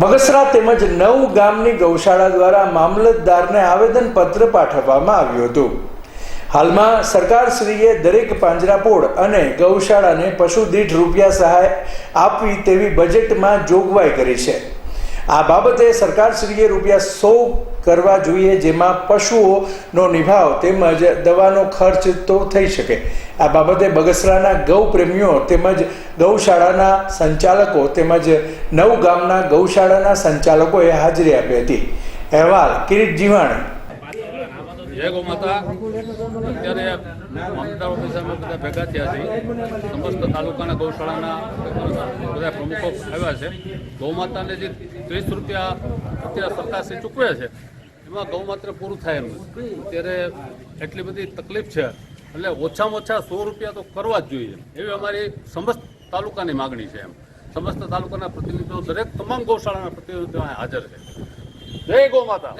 બગસરા તેમજ નવ ગામની ગૌશાળા દ્વારા મામલતદારને આવેદનપત્ર પાઠવવામાં આવ્યું હતું. હાલમાં સરકારશ્રીએ દરેક પાંજરાપોળ અને ગૌશાળાને પશુ દીઠ રૂપિયા સહાય આપવી તેવી બજેટમાં જોગવાઈ કરી છે. આ બાબતે સરકારશ્રીએ રૂપિયા સો કરવા જોઈએ, જેમાં પશુઓનો નિભાવ તેમજ દવાનો ખર્ચ તો થઈ શકે. આ બાબતે બગસરાના ગૌ પ્રેમીઓ તેમજ ગૌશાળાના સંચાલકો તેમજ નવ ગામના ગૌશાળાના સંચાલકોએ હાજરી આપી હતી. અહેવાલ, કિરીટ જીવાણ. જય ગૌ માતા. અત્યારે મામલતદાર ઓફિસરમાં બધા ભેગા થયા છે. સમસ્ત તાલુકાના ગૌશાળાના બધા પ્રમુખો આવ્યા છે. ગૌમાતાને જે ત્રીસ રૂપિયા અત્યારે સરકારશ્રી ચૂકવે છે, એમાં ગૌમાત્ર પૂરું થાય એમ અત્યારે એટલી બધી તકલીફ છે. એટલે ઓછામાં ઓછા સો રૂપિયા તો કરવા જ જોઈએ. એવી અમારી સમસ્ત તાલુકાની માગણી છે એમ. સમસ્ત તાલુકાના પ્રતિનિધિઓ, દરેક તમામ ગૌશાળાના પ્રતિનિધિઓ હાજર છે. જય ગૌ માતા.